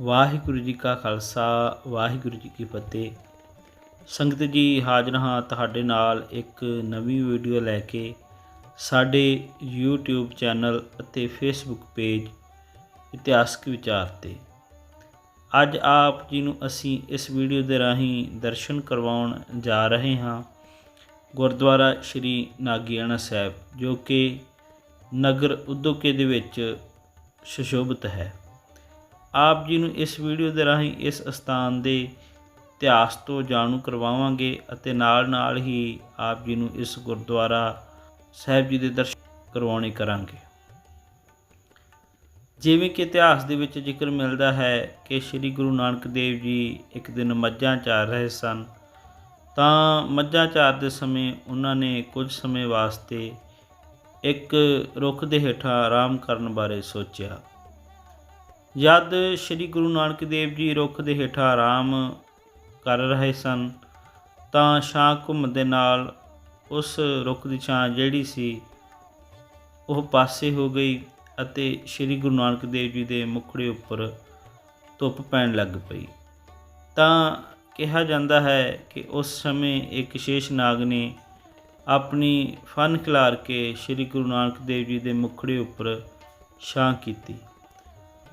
ਵਾਹਿਗੁਰੂ ਜੀ ਕਾ ਖਾਲਸਾ, ਵਾਹਿਗੁਰੂ ਜੀ ਕੀ ਫਤਿਹ। ਸੰਗਤ ਜੀ, ਹਾਜ਼ਰ ਹਾਂ ਤੁਹਾਡੇ ਨਾਲ ਇੱਕ ਨਵੀਂ ਵੀਡੀਓ ਲੈ ਕੇ। ਸਾਡੇ YouTube ਚੈਨਲ ਅਤੇ Facebook ਪੇਜ ਇਤਿਹਾਸਕ ਵਿਚਾਰ ਤੇ। ਅੱਜ ਆਪ ਜੀ ਨੂੰ ਅਸੀਂ ਇਸ ਵੀਡੀਓ ਦੇ ਰਾਹੀਂ ਦਰਸ਼ਨ ਕਰਵਾਉਣ ਜਾ ਰਹੇ ਹਾਂ। ਗੁਰਦੁਆਰਾ ਸ਼੍ਰੀ ਨਾਗਿਆਣਾ ਸਾਹਿਬ, ਜੋ ਕਿ ਨਗਰ ਉਦੋਕੇ ਦੇ ਵਿੱਚ ਸੁਸ਼ੋਭਿਤ ਹੈ। ਆਪ ਜੀ ਨੂੰ ਇਸ ਵੀਡੀਓ ਦੇ ਰਾਹੀਂ ਇਸ ਸਥਾਨ ਦੇ ਇਤਿਹਾਸ ਤੋਂ ਜਾਣੂ ਕਰਵਾਵਾਂਗੇ ਅਤੇ ਨਾਲ ਨਾਲ ਹੀ ਆਪ ਜੀ ਨੂੰ ਇਸ ਗੁਰਦੁਆਰਾ ਸਾਹਿਬ ਜੀ ਦੇ ਦਰਸ਼ਨ ਕਰਵਾਉਣੇ ਕਰਾਂਗੇ। ਜਿਵੇਂ ਕਿ ਇਤਿਹਾਸ ਦੇ ਵਿੱਚ ਜ਼ਿਕਰ ਮਿਲਦਾ ਹੈ ਕਿ ਸ੍ਰੀ ਗੁਰੂ ਨਾਨਕ ਦੇਵ ਜੀ ਇੱਕ ਦਿਨ ਮੱਝਾਂ ਚਾਰ ਰਹੇ ਸਨ। ਤਾਂ ਮੱਝਾਂ ਚਾਰਦੇ ਸਮੇਂ ਉਹਨਾਂ ਨੇ ਕੁਝ ਸਮੇਂ ਵਾਸਤੇ ਇੱਕ ਰੁੱਖ ਦੇ ਹੇਠਾਂ ਆਰਾਮ ਕਰਨ ਬਾਰੇ ਸੋਚਿਆ। ਜਦ ਸ੍ਰੀ ਗੁਰੂ ਨਾਨਕ ਦੇਵ ਜੀ ਰੁੱਖ ਦੇ ਹੇਠਾਂ ਆਰਾਮ ਕਰ ਰਹੇ ਸਨ, ਤਾਂ ਛਾਂ ਘੁੰਮ ਦੇ ਨਾਲ ਉਸ ਰੁੱਖ ਦੀ ਛਾਂ ਜਿਹੜੀ ਸੀ, ਉਹ ਪਾਸੇ ਹੋ ਗਈ ਅਤੇ ਸ੍ਰੀ ਗੁਰੂ ਨਾਨਕ ਦੇਵ ਜੀ ਦੇ ਮੁਖੜੇ ਉੱਪਰ ਧੁੱਪ ਪੈਣ ਲੱਗ ਪਈ। ਤਾਂ ਕਿਹਾ ਜਾਂਦਾ ਹੈ ਕਿ ਉਸ ਸਮੇਂ ਇੱਕ ਸ਼ੇਸ਼ ਨਾਗ ਨੇ ਆਪਣੀ ਫਨ ਖਿਲਾਰ ਕੇ ਸ੍ਰੀ ਗੁਰੂ ਨਾਨਕ ਦੇਵ ਜੀ ਦੇ ਮੁਖੜੇ ਉੱਪਰ ਛਾਂ ਕੀਤੀ।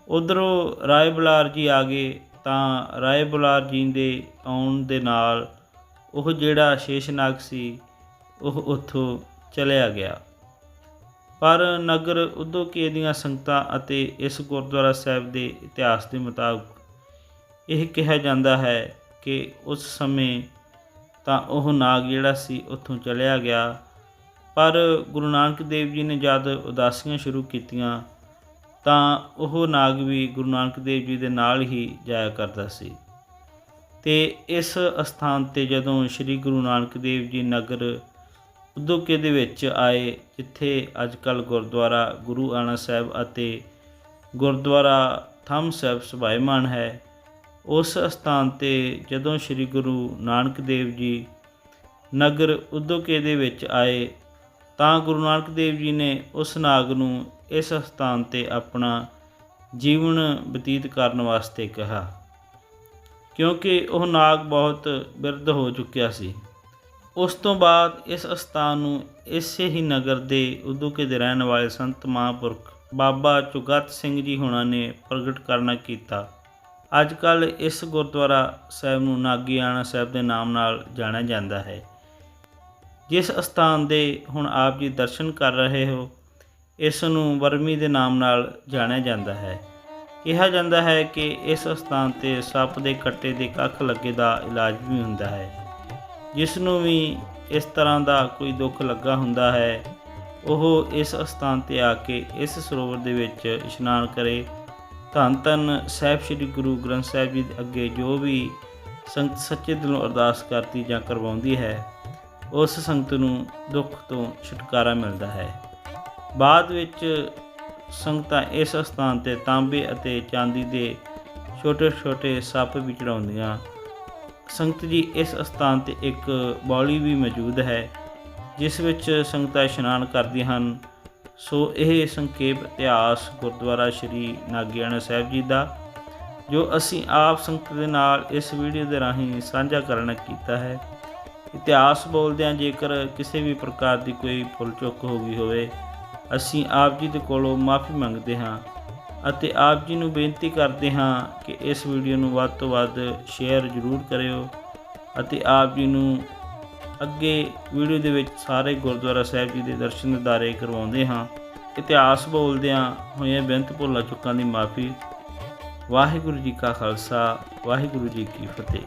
ਉਧਰੋਂ ਰਾਏ ਬੁਲਾਰ ਜੀ ਆ ਗਏ ਤਾਂ ਰਾਏ ਬੁਲਾਰ ਜੀ ਦੇ ਆਉਣ ਦੇ ਨਾਲ ਉਹ ਜਿਹੜਾ ਸ਼ੇਸ਼ਨਾਗ ਸੀ, ਉਹ ਉੱਥੋਂ ਚਲਿਆ ਗਿਆ। ਪਰ ਨਗਰ ਉਦੋਕੇ ਦੀਆਂ ਸੰਗਤਾਂ ਅਤੇ ਇਸ ਗੁਰਦੁਆਰਾ ਸਾਹਿਬ ਦੇ ਇਤਿਹਾਸ ਦੇ ਮੁਤਾਬਕ ਇਹ ਕਿਹਾ ਜਾਂਦਾ ਹੈ ਕਿ ਉਸ ਸਮੇਂ ਤਾਂ ਉਹ ਨਾਗ ਜਿਹੜਾ ਸੀ, ਉੱਥੋਂ ਚਲਿਆ ਗਿਆ। ਪਰ ਗੁਰੂ ਨਾਨਕ ਦੇਵ ਜੀ ਨੇ ਜਦ ਉਦਾਸੀਆਂ ਸ਼ੁਰੂ ਕੀਤੀਆਂ ਤਾਂ ਉਹ ਨਾਗ ਵੀ ਗੁਰੂ ਨਾਨਕ ਦੇਵ ਜੀ ਦੇ ਨਾਲ ਹੀ ਜਾਇਆ ਕਰਦਾ ਸੀ। ਤੇ ਇਸ ਅਸਥਾਨ ਤੇ ਜਦੋਂ ਸ੍ਰੀ ਗੁਰੂ ਨਾਨਕ ਦੇਵ ਜੀ ਨਗਰ ਉਦੋਕੇ ਦੇ ਵਿੱਚ ਆਏ, ਜਿੱਥੇ ਅੱਜ ਕੱਲ ਗੁਰਦੁਆਰਾ ਗੁਰੂ ਆਣਾ ਸਾਹਿਬ ਅਤੇ ਗੁਰਦੁਆਰਾ ਥੰਮ ਸਾਹਿਬ ਸੁਭਾਈਮਾਨ ਹੈ, ਉਸ ਸਥਾਨ ਤੇ ਜਦੋਂ ਸ੍ਰੀ ਗੁਰੂ ਨਾਨਕ ਦੇਵ ਜੀ ਨਗਰ ਉਦੋਕੇ ਦੇ ਵਿੱਚ ਆਏ ਤਾਂ ਗੁਰੂ ਨਾਨਕ ਦੇਵ ਜੀ ਨੇ ਉਸ ਨਾਗ ਨੂੰ ਇਸ ਸਥਾਨ ਤੇ ਆਪਣਾ ਜੀਵਨ ਬਤੀਤ ਕਰਨ ਵਾਸਤੇ ਕਿਹਾ। ਕਿਉਂਕਿ ਉਹ ਨਾਗ ਬਹੁਤ ਬਿਰਧ ਹੋ ਚੁੱਕਿਆ ਸੀ। ਉਸ ਤੋਂ ਬਾਅਦ ਇਸ ਅਸਥਾਨ ਨੂੰ ਇਸੇ ਹੀ ਨਗਰ ਦੇ ਉਦੂਕੇ ਦੇ ਰਹਿਣ ਵਾਲੇ ਸੰਤ ਮਹਾਂਪੁਰਖ ਬਾਬਾ ਚੁਗਤ ਸਿੰਘ ਜੀ ਹੁਣਾਂ ਨੇ ਪ੍ਰਗਟ ਕਰਨਾ ਕੀਤਾ। ਅੱਜ ਕੱਲ ਇਸ ਗੁਰਦੁਆਰਾ ਸਾਹਿਬ ਨੂੰ ਨਾਗੀਆਣਾ ਸਾਹਿਬ ਦੇ ਨਾਮ ਨਾਲ ਜਾਣਿਆ ਜਾਂਦਾ ਹੈ। ਜਿਸ ਅਸਥਾਨ ਦੇ ਹੁਣ ਆਪ ਜੀ ਦਰਸ਼ਨ ਕਰ ਰਹੇ ਹੋ, ਇਸ ਨੂੰ ਵਰਮੀ ਦੇ ਨਾਮ ਨਾਲ ਜਾਣਿਆ ਜਾਂਦਾ ਹੈ। ਕਿਹਾ ਜਾਂਦਾ ਹੈ ਕਿ ਇਸ ਸਥਾਨ ਤੇ ਸੱਪ ਦੇ ਕੱਟੇ ਦੇ ਕੱਖ ਲੱਗੇ ਦਾ ਇਲਾਜ ਵੀ ਹੁੰਦਾ ਹੈ। ਜਿਸ ਨੂੰ ਵੀ ਇਸ ਤਰ੍ਹਾਂ ਦਾ ਕੋਈ ਦੁੱਖ ਲੱਗਾ ਹੁੰਦਾ ਹੈ, ਉਹ ਇਸ ਸਥਾਨ ਤੇ ਆ ਕੇ ਇਸ ਸਰੋਵਰ ਦੇ ਵਿੱਚ ਇਸ਼ਨਾਨ ਕਰੇ। ਧੰਨ ਧੰਨ ਸਾਹਿਬ ਸ੍ਰੀ ਗੁਰੂ ਗ੍ਰੰਥ ਸਾਹਿਬ ਜੀ ਦੇ ਅੱਗੇ ਜੋ ਵੀ ਸੰਗਤ ਸੱਚੇ ਦਿਲੋਂ ਅਰਦਾਸ ਕਰਦੀ ਜਾਂ ਕਰਵਾਉਂਦੀ ਹੈ ਉਸ ਸੰਗਤ ਨੂੰ ਦੁੱਖ ਤੋਂ ਛੁਟਕਾਰਾ ਮਿਲਦਾ ਹੈ। ਬਾਅਦ ਵਿੱਚ ਸੰਗਤਾਂ ਇਸ ਸਥਾਨ ਤੇ ਤਾਂਬੇ ਅਤੇ ਚਾਂਦੀ ਦੇ ਛੋਟੇ-ਛੋਟੇ ਸੱਪ ਵੀ ਚੜਾਉਂਦੀਆਂ ਸੰਗਤ ਜੀ ਇਸ ਸਥਾਨ ਤੇ ਇੱਕ ਬੌਲੀ ਵੀ ਮੌਜੂਦ ਹੈ, ਜਿਸ ਵਿੱਚ ਸੰਗਤਾਂ ਇਸ਼ਨਾਨ ਕਰਦੀਆਂ ਹਨ। ਸੋ ਇਹ ਸੰਖੇਪ ਇਤਿਹਾਸ ਗੁਰਦੁਆਰਾ ਸ਼੍ਰੀ ਨਾਗਿਆਣਾ ਸਾਹਿਬ ਜੀ ਦਾ, ਜੋ ਅਸੀਂ ਆਪ ਸੰਗਤ ਦੇ ਨਾਲ ਇਸ ਵੀਡੀਓ ਦੇ ਰਾਹੀਂ ਸਾਂਝਾ ਕਰਨਾ ਕੀਤਾ ਹੈ। ਇਤਿਹਾਸ ਬੋਲਦਿਆਂ ਜੇਕਰ ਕਿਸੇ ਵੀ ਪ੍ਰਕਾਰ ਦੀ ਕੋਈ ਭੁੱਲ ਚੁੱਕ ਹੋ ਗਈ ਹੋਵੇ, ਅਸੀਂ ਆਪ ਜੀ ਦੇ ਕੋਲੋਂ ਮਾਫੀ ਮੰਗਦੇ ਹਾਂ ਅਤੇ ਆਪ ਜੀ ਨੂੰ ਬੇਨਤੀ ਕਰਦੇ ਹਾਂ ਕਿ ਇਸ ਵੀਡੀਓ ਨੂੰ ਵੱਧ ਤੋਂ ਵੱਧ ਸ਼ੇਅਰ ਜ਼ਰੂਰ ਕਰਿਓ ਅਤੇ ਆਪ ਜੀ ਨੂੰ ਅੱਗੇ ਵੀਡੀਓ ਦੇ ਵਿੱਚ ਸਾਰੇ ਗੁਰਦੁਆਰਾ ਸਾਹਿਬ ਜੀ ਦੇ ਦਰਸ਼ਨ ਦਿਦਾਰੇ ਕਰਵਾਉਂਦੇ ਹਾਂ। ਇਤਿਹਾਸ ਬੋਲਦਿਆਂ ਹੋਈਆਂ ਬੇਨਤ ਭੁੱਲਾਂ ਚੁੱਕਾਂ ਦੀ ਮਾਫੀ। ਵਾਹਿਗੁਰੂ ਜੀ ਕਾ ਖਾਲਸਾ, ਵਾਹਿਗੁਰੂ ਜੀ ਕੀ ਫਤਿਹ।